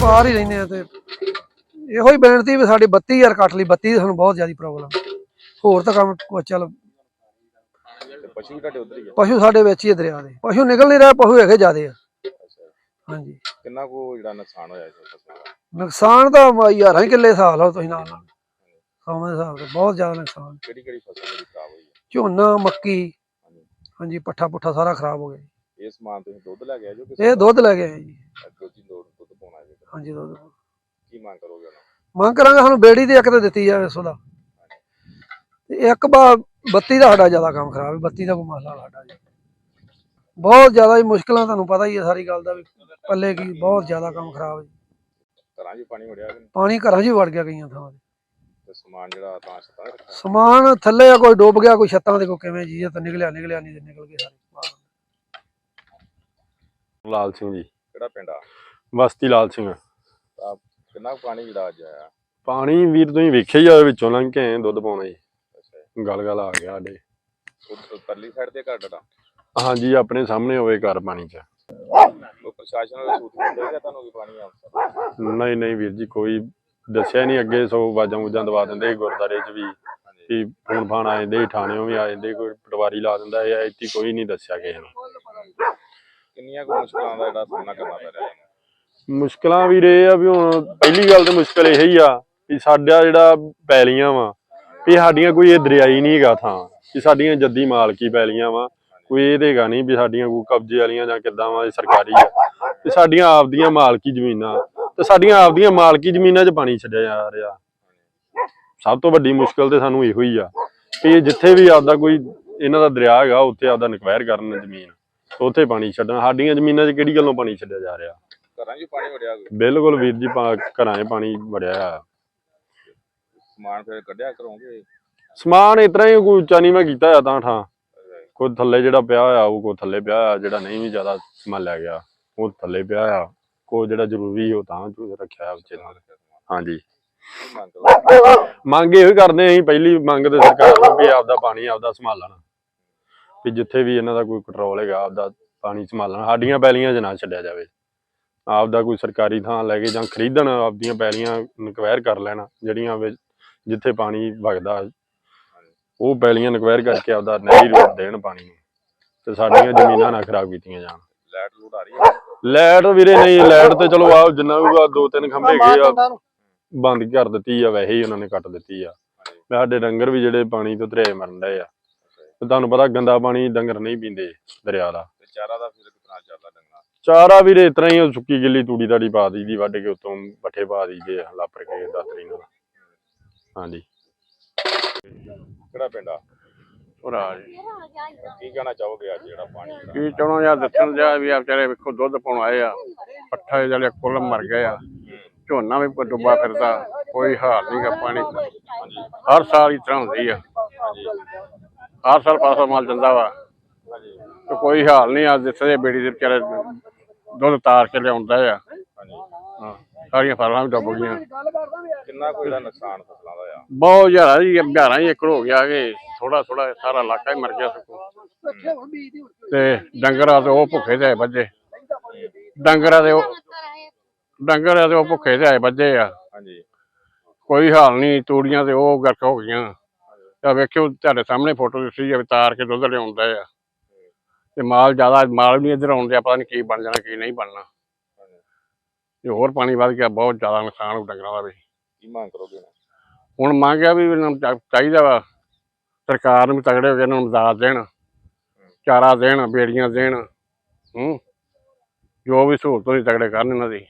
ਪਾਰ ਹੀ ਰਹਿੰਦੇ ਆ ਤੇ ਇਹੋ ਹੀ ਬੇਨਤੀ ਵੀ ਸਾਡੀ 32000 ਕੱਟ ਲਈ 32 ਦੀ ਸਾਨੂੰ ਬਹੁਤ ਜ਼ਿਆਦਾ ਪ੍ਰੋਬਲਮ ਹੋਰ ਤਾਂ ਕੰਮ ਕੁਛ ਚੱਲ ਪਸ਼ੂ ਵੀ ਤੁਹਾਡੇ ਉਧਰ ਹੀ ਆ। ਪਸ਼ੂ ਸਾਡੇ ਵਿੱਚ ਹੀ ਆ ਦਰਿਆ ਦੇ। ਪਸ਼ੂ ਨਿਕਲ ਨਹੀਂ ਰਿਹਾ ਪਸ਼ੂ ਹੈਗੇ ਜ਼ਿਆਦੇ ਆ। ਹਾਂਜੀ। ਕਿੰਨਾ ਕੋ ਜਿਹੜਾ ਨੁਕਸਾਨ ਹੋਇਆ ਇਸ ਫਸਲ ਦਾ ਨੁਕਸਾਨ ਤਾਂ ਮ- ਹਜ਼ਾਰਾਂ ਹੀ ਕਿੱਲੇ ਹਿਸਾਬ ਲਾਓ ਤੁਸੀਂ ਨਾਲ ਨਾਲ। ਸੌਵੇਂ ਦੇ ਹਿਸਾਬ ਬਹੁਤ ਜ਼ਿਆਦਾ ਨੁਕਸਾਨ। ਕਿਹੜੀ ਕਿਹੜੀ ਫਸਲ ਜਿਹੜੀ ਖਰਾਬ ਹੋਈ ਹੈ ਝੋਨਾ ਮੱਕੀ। ਹਾਂਜੀ। ਪੱਠਾ ਪੁੱਠਾ ਸਾਰਾ ਖਰਾਬ ਹੋ ਗਿਆ ਜੀ। ਇਹ ਸਮਾਨ ਤੁਸੀਂ ਦੁੱਧ ਲੈ ਕੇ ਆਏ ਜੋ ਇਹ ਦੁੱਧ ਲੈ ਗਏ ਜੀ। ਕੀ ਮੰਗ ਕਰੋਗੇ ਉਹਨਾਂ ਮੰਗ ਕਰਾਂਗੇ ਸਾਨੂੰ ਬੇੜੀ ਦੀ ਇੱਕ ਤੇ ਦਿੱਤੀ ਜਾਵੇ ਸੋਦਾ ਤੇ ਇੱਕ ਬਾ ਬੱਤੀ ਦਾ ਸਾਡਾ ਜ਼ਿਆਦਾ ਕੰਮ ਖਰਾਬ ਹੈ ਬੱਤੀ ਦਾ ਕੋਈ ਮਸਲਾ ਸਾਡਾ ਜੀ। ਬਹੁਤ ਜ਼ਿਆਦਾ ਹੀ ਮੁਸ਼ਕਲਾਂ ਤੁਹਾਨੂੰ ਪਤਾ ਹੀ ਹੈ ਸਾਰੀ ਗੱਲ ਦਾ ਵੀ ਪੱਲੇ ਕੀ ਬਹੁਤ ਜ਼ਿਆਦਾ ਕੰਮ ਖਰਾਬ ਹੈ ਘਰਾਂ 'ਚ ਪਾਣੀ ਵੜਿਆ ਕਿ ਨਹੀਂ? ਪਾਣੀ ਘਰਾਂ 'ਚ ਹੀ ਵੜ ਗਿਆ ਕਈਆਂ ਥਾਵਾਂ ਤੇ। ਤੇ ਸਮਾਨ ਜਿਹੜਾ ਤਾਂ ਛੱਤਾਂ ਤੇ ਰੱਖਿਆ? ਸਮਾਨ ਥੱਲੇ ਆ ਕੋਈ ਡੁੱਬ ਗਿਆ ਕੋਈ ਛੱਤਾਂ ਦੇ ਕੋਈ ਕਿਵੇਂ ਜੀ ਇਹ ਤਾਂ ਨਿਕਲਿਆ ਨਿਕਲਿਆ ਨਹੀਂ ਤੇ ਨਿਕਲ ਗਏ ਸਾਰੇ ਬਾਹਰ। ਲਾਲ ਸਿੰਘ ਜੀ। ਕਿਹੜਾ ਪਿੰਡ ਆ? ਬਸਤੀ ਲਾਲ ਸਿੰਘ। ਤਾਂ ਕਿੰਨਾ ਕੁ ਪਾਣੀ ਜਿਹੜਾ ਅੱਜ ਆਇਆ? ਪਾਣੀ ਵੀਰ ਤੁਸੀਂ ਵੇਖਿਆ ਹੀ ਆ ਵਿੱਚੋਂ ਲੰਘ ਕੇ ਆਏ ਦੁੱਧ ਪਾਉਣਾ ਜੀ ਅੱਛਾ। ਗਲ ਗਲ ਆ ਗਿਆ ਸਾਡੇ। ਉਹ ਪਰਲੀ ਸਾਈਡ ਤੇ ਘਰ ਤੁਹਾਡਾ ਹਾਂਜੀ ਆਪਣੇ ਸਾਹਮਣੇ ਹੋਵੇ ਘਰ ਪਾਣੀ ਚ। ਉਹ ਪ੍ਰਸ਼ਾਸਨ ਵਾਲੇ ਸੂਚਨਾ ਦੇ ਗਿਆ ਤੁਹਾਨੂੰ ਵੀ ਪਾਣੀ ਆਉਂਦਾ ਨਹੀਂ ਨਹੀਂ ਵੀਰ ਜੀ ਕੋਈ ਦੱਸਿਆ ਨਹੀਂ ਅੱਗੇ ਸੋ ਵਾਜਾਂ ਵੂਜਾਂ ਦਵਾ ਦਿੰਦੇ ਸੀ ਗੁਰਦਾਰੇ ਚ ਵੀ। ਵੀ ਫੋਨ ਫਾਨ ਆ ਜਾਂਦੇ ਸੀ, ਥਾਣਿਓਂ ਵੀ ਆ ਜਾਂਦੇ ਕੋਈ ਪਟਵਾਰੀ ਲਾ ਦਿੰਦਾ ਇਹ ਇੱਥੇ ਕੋਈ ਨਹੀਂ ਦੱਸਿਆ ਕਿਸੇ ਨੂੰ। ਕਿੰਨੀਆਂ ਕੁ ਮੁਸ਼ਕਲਾਂ ਦਾ ਜਿਹੜਾ ਸਾਹਮਣਾ ਕਰਨਾ ਪੈ ਰਿਹਾ ਹੈ? ਮੁਸ਼ਕਲਾਂ ਵੀ ਇਹ ਆ ਵੀ ਹੁਣ ਪਹਿਲੀ ਗੱਲ ਤੇ ਮੁਸ਼ਕਲ ਇਹ ਹੀ ਆ ਵੀ ਸਾਡਾ ਜਿਹੜਾ ਪੈਲੀਆਂ ਵਾ, ਵੀ ਸਾਡੀਆਂ ਕੋਈ ਇਹ ਦਰਿਆਈ ਨਹੀਂ ਹੈਗਾ ਥਾਂ, ਵੀ ਸਾਡੀਆਂ ਜੱਦੀ ਮਾਲਕੀ ਪੈਲੀਆਂ ਵਾ, ਕੋਈ ਇਹ ਦੇਗਾ ਨਹੀਂ ਵੀ ਸਾਡੀਆਂ ਕੋਈ ਕਬਜ਼ੇ ਵਾਲੀਆਂ ਜਾਂ ਕਿੱਦਾਂ ਵਾ, ਇਹ ਸਰਕਾਰੀ ਆ। ਤੇ ਸਾਡੀਆਂ ਆਪਦੀਆਂ ਮਾਲਕੀ ਜ਼ਮੀਨਾਂ, ਤੇ ਸਾਡੀਆਂ ਆਪਦੀਆਂ ਮਾਲਕੀ ਜ਼ਮੀਨਾਂ 'ਚ ਪਾਣੀ ਛੱਡਿਆ ਜਾ ਰਿਹਾ। ਸਭ ਤੋਂ ਵੱਡੀ ਮੁਸ਼ਕਲ ਤੇ ਸਾਨੂੰ ਇਹੋ ਹੀ ਆ ਕਿ ਜਿੱਥੇ ਵੀ ਆਪਦਾ ਕੋਈ ਇਹਨਾਂ ਦਾ ਦਰਿਆ ਹੈਗਾ, ਉੱਥੇ ਆਪਦਾ ਨਕਵੈਰ ਕਰਨ ਜ਼ਮੀਨ, ਉੱਥੇ ਪਾਣੀ ਛੱਡਣਾ, ਸਾਡੀਆਂ ਜ਼ਮੀਨਾਂ 'ਚ ਕਿਹੜੀ ਗੱਲੋਂ ਪਾਣੀ ਛੱਡਿਆ ਜਾ ਰਿਹਾ? ਘਰਾਂ 'ਚ ਵੀ ਪਾਣੀ ਵੜਿਆ ਕੋਈ? ਬਿਲਕੁਲ ਵੀਰ ਜੀ ਪਾ- ਘਰਾਂ 'ਚ ਪਾਣੀ ਵੜਿਆ ਆ। ਸਮਾਨ ਫਿਰ ਕੱਢਿਆ ਕਰੋਗੇ ਸਮਾਨ ਇਤਰਾ ਹੀ ਕੋਈ ਉੱਚਾ ਨਹੀਂ ਮੈਂ ਕੀਤਾ ਆ ਤਾਂ ਠਾਂ। ਕੋਈ ਥੱਲੇ ਜਿਹੜਾ ਪਿਆ ਹੋਇਆ ਉਹ ਕੋ ਥੱਲੇ ਪਿਆ ਹੋਇਆ ਜਿਹੜਾ ਨਹੀਂ ਵੀ ਜ਼ਿਆਦਾ ਸਮਾਨ ਲੈ ਗਿਆ ਉਹ ਥੱਲੇ ਪਿਆ ਆ। ਕੋ ਜਿਹੜਾ ਜ਼ਰੂਰੀ ਉਹ ਤਾਂ ਚ ਰੱਖਿਆ ਉੱਚੇ ਨਾਲ। ਹਾਂਜੀ। ਮੰਗ ਕਰੋਗੇ ਮੰਗ ਇਹੋ ਹੀ ਕਰਦੇ ਅਸੀਂ ਪਹਿਲੀ ਮੰਗ ਤੇ ਸਰਕਾਰ ਨੂੰ ਵੀ ਆਪਦਾ ਪਾਣੀ ਆਪਦਾ ਸੰਭਾਲਣ ਵੀ ਜਿੱਥੇ ਵੀ ਇਹਨਾਂ ਦਾ ਕੋਈ ਕੰਟਰੋਲ ਹੈਗਾ ਆਪਦਾ ਪਾਣੀ ਸੰਭਾਲਣ ਸਾਡੀਆਂ ਪੈਲੀਆਂ 'ਚ ਨਾ ਛੱਡਿਆ ਜਾਵੇ। ਆਪਦਾ ਕੋਈ ਸਰਕਾਰੀ ਥਾਂ ਲੈ ਕੇ ਜਾਂ ਖਰੀਦਣ ਆਪਦੀਆਂ ਪੈਲੀਆਂ ਨਕਵੈਰ ਕਰ ਲੈਣ ਜਿਹੜੀਆਂ ਵਿੱਚ ਜਿੱਥੇ ਪਾਣੀ ਵਗਦਾ। ਉਹ ਪੈਲੀਆਂ ਨਕਵੈਰ ਕਰਕੇ ਆਪਦਾ ਨਹਿਰੀ ਰੋਡ ਦੇਣ ਪਾਣੀ ਨੂੰ ਤੇ ਸਾਡੀਆਂ ਜ਼ਮੀਨਾਂ ਨਾ ਖਰਾਬ ਕੀਤੀਆਂ ਜਾਣ। ਲਾਈਟ ਲੂਟ ਆ ਰਹੀ ਹੈ। ਲਾਈਟ ਵੀਰੇ ਨਹੀਂ ਲਾਈਟ ਤੇ ਚਲੋ ਆ ਜਿੰਨਾ ਵੀ ਆ ਦੋ ਤਿੰਨ ਖੰਭੇ ਗਏ ਆ। ਬੰਦ ਕਰ ਦਿੱਤੀ ਆ ਵੈਸੇ ਹੀ ਉਹਨਾਂ ਨੇ ਕੱਟ ਦਿੱਤੀ ਆ। ਸਾਡੇ ਡੰਗਰ ਵੀ ਜਿਹੜੇ ਪਾਣੀ ਤੋਂ ਧਰੇ ਮਰਨ ਡਏ ਆ। ਤੇ ਤੁਹਾਨੂੰ ਪਤਾ ਗੰਦਾ ਪਾਣੀ ਡੰਗਰ ਨਹੀਂ ਪੀਂਦੇ ਦਰਿਆ ਦਾ। ਤੇ ਚਾਰਾ ਦਾ ਫਿਰ ਕਿਤਨਾ ਚੱਲਦਾ ਡੰਗਣਾ ਚਾਰਾ ਵੀਰੇ, ਇਸ ਤਰ੍ਹਾਂ ਹੀ ਉਹ ਸੁੱਕੀ ਗਿੱਲੀ ਤੂੜੀ ਤਾੜੀ ਪਾ ਦਈਦੀ, ਵੱਢ ਕੇ ਉਤੋਂ ਪੱਠੇ ਪਾ ਦਈਦੇ ਆ ਲਾਪਰ ਕੇ ਦਾਤਰੀ ਨਾਲ। ਹਾਂਜੀ। ਕਿਹੜਾ ਪਿੰਡ ਆ? ਰਾਜ। ਕੀ ਕਹਿਣਾ ਚਾਹੋਗੇ ਅੱਜ ਜਿਹੜਾ ਪਾਣੀ ਕੀ ਚਾਹਣਾ ਯਾਰ, ਦੱਸਣ ਜਾ ਵੀ ਆ ਵਿਚਾਰੇ ਵੇਖੋ, ਦੁੱਧ ਪਾਉਣ ਆਏ ਆ। ਪੱਠਾ ਜਿਹੜੇ ਕੁੱਲ ਮਰ ਗਏ ਆ। ਝੋਨਾ ਵੀ ਡੁੱਬਾ ਫਿਰਦਾ, ਕੋਈ ਹਾਲ ਨਹੀਂ ਗਾ ਪਾਣੀ ਹਰ ਸਾਲ ਇਸ ਤਰ੍ਹਾਂ ਹੁੰਦੀ ਆ। ਹਰ ਸਾਲ ਪਾਸਾ ਮਾਲ ਜਾਂਦਾ ਵਾ। ਤੇ ਕੋਈ ਹਾਲ ਨਹੀਂ ਅੱਜ ਜਿੱਥੇ ਬੇੜੀ ਦੇ ਵਿਚਾਰੇ ਦੁੱਧ ਤਾਰ ਕੇ ਲਿਆਉਂਦਾ ਆ। ਹਾਂ ਸਾਰੀਆਂ ਫਸਲਾਂ ਵੀ ਡੁੱਬ ਗਈਆਂ। ਕਿੰਨਾ ਕੋਈ ਜਿਹੜਾ ਨੁਕਸਾਨ ਫਸਲਾਂ ਦਾ ਆ? ਬਹੁਤ ਜ਼ਿਆਦਾ ਜੀ ਹਜ਼ਾਰਾਂ ਹੀ ਏਕੜ ਹੋ ਗਿਆ ਕਿ ਥੋੜਾ ਥੋੜਾ ਸਾਰਾ ਇਲਾਕਾ ਹੀ ਮਰ ਗਿਆ ਸਗੋਂ। ਤੇ ਡੰਗਰਾਂ ਤੇ ਉਹ ਭੁੱਖੇ ਤੇ ਆਏ ਬੱਜੇ। ਡੰਗਰਾਂ ਦੇ ਉਹ ਡੰਗਰਾਂ ਦੇ ਉਹ ਭੁੱਖੇ ਤੇ ਆਏ ਬੱਜੇ ਆ। ਹਾਂਜੀ। ਕੋਈ ਹਾਲ ਨਹੀਂ ਤੂੜੀਆਂ ਤੇ ਉਹ ਗਰਕ ਹੋ ਗਈਆਂ। ਤਾਂ ਵੇਖਿਓ ਤੁਹਾਡੇ ਸਾਹਮਣੇ ਫੋਟੋ ਦਿੱਤੀ ਆ ਤਾਰ ਕੇ ਦੁੱਧ ਲਿਆਉਂਦਾ ਆ। ਤੇ ਮਾਲ ਜ਼ਿਆਦਾ ਮਾਲ ਵੀ ਨਹੀਂ ਇੱਧਰ ਆਉਂਦੇ ਆ ਪਤਾ ਨਹੀਂ ਕੀ ਬਣ ਜਾਣਾ ਕੀ ਨਹੀਂ ਬਣਨਾ। ਜੇ ਹੋਰ ਪਾਣੀ ਵੱਧ ਗਿਆ ਬਹੁਤ ਜ਼ਿਆਦਾ ਨੁਕਸਾਨ ਹੋ ਡੰਗਰਾਂ ਦਾ ਵੀ। ਕੀ ਮੰਗ ਕਰੋਗੇ ਹੁਣ? ਹੁਣ ਮੰਗਿਆ ਵੀ ਇਹਨਾਂ ਨੂੰ ਚਾ- ਚਾਹੀਦਾ ਵਾ ਸਰਕਾਰ ਨੂੰ ਵੀ ਤਗੜੇ ਹੋ ਕੇ ਇਹਨਾਂ ਨੂੰ ਦਾਤ ਦੇਣ ਚਾਰਾ ਦੇਣ ਬੇੜੀਆਂ ਦੇਣ ਹੂੰ। ਜੋ ਵੀ ਸਹੂਲਤ ਹੋਈ ਤਗੜੇ ਕਰਨ ਇਹਨਾਂ ਦੀ।